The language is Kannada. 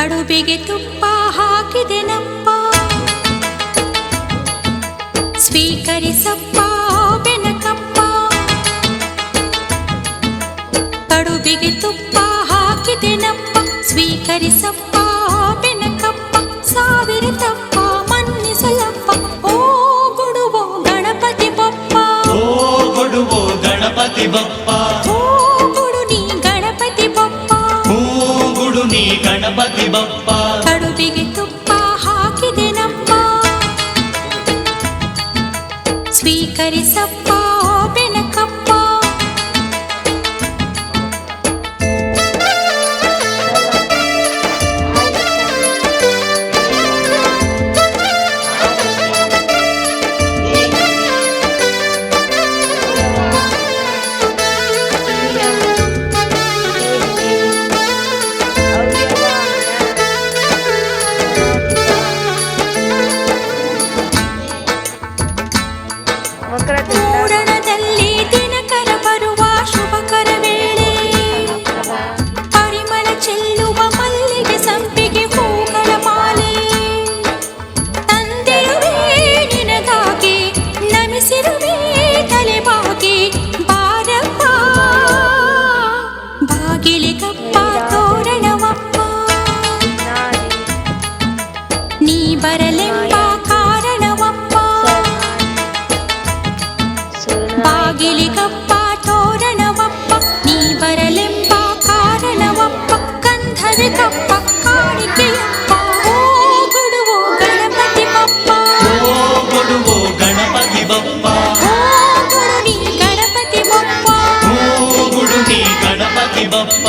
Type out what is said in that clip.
ಕಡುಬಿಗೆ ತುಪ್ಪ ಹಾಕಿದೆನಪ್ಪ ಸ್ವೀಕರಿಸಪ್ಪ ಬೆನಕಪ್ಪ. ಕಡುಬಿಗೆ ತುಪ್ಪ ಹಾಕಿದೆನಪ್ಪ ಸ್ವೀಕರಿಸಪ್ಪ ಬೆನಕಪ್ಪ. ಸಾವಿರ ತಪ್ಪ ಮನ್ನಿಸಲಪ್ಪ. ಓ ಗುಡುವೋ ಗಣಪತಿ ಬಪ್ಪ. ಓ ಗುಡುವೋ ಗಣಪತಿ ಗುಡು ನೀ ಗಣಪತಿ ಬಪ್ಪ. ಕಡುಬಿಗೆ ತುಪ್ಪ ಹಾಕಿದೆನಪ್ಪ ಸ್ವೀಕರಿಸಪ್ಪ. ಬರಲೆಂಬ ಕಾರಣವಪ್ಪ ಬಾಗಿಲಿಗಪ್ಪ ತೋರಣವಪ್ಪ ನೀ ಬರಲೆಂಬ ಕಾರಣವಪ್ಪ ಕಂಧದ ಕಪ್ಪ ಕಾಣಿಕೆಯಪ್ಪ ಓಗುಡುವೋ ಗಣಪತಿ ಬಪ್ಪ ಓಗುಡುವೋ ಗಣಪತಿ ಬಪ್ಪ ಓಗುಡು ನೀ ಗಣಪತಿ ಬಪ್ಪ ಓಗುಡು ನೀ ಗಣಪತಿ ಬಪ್ಪ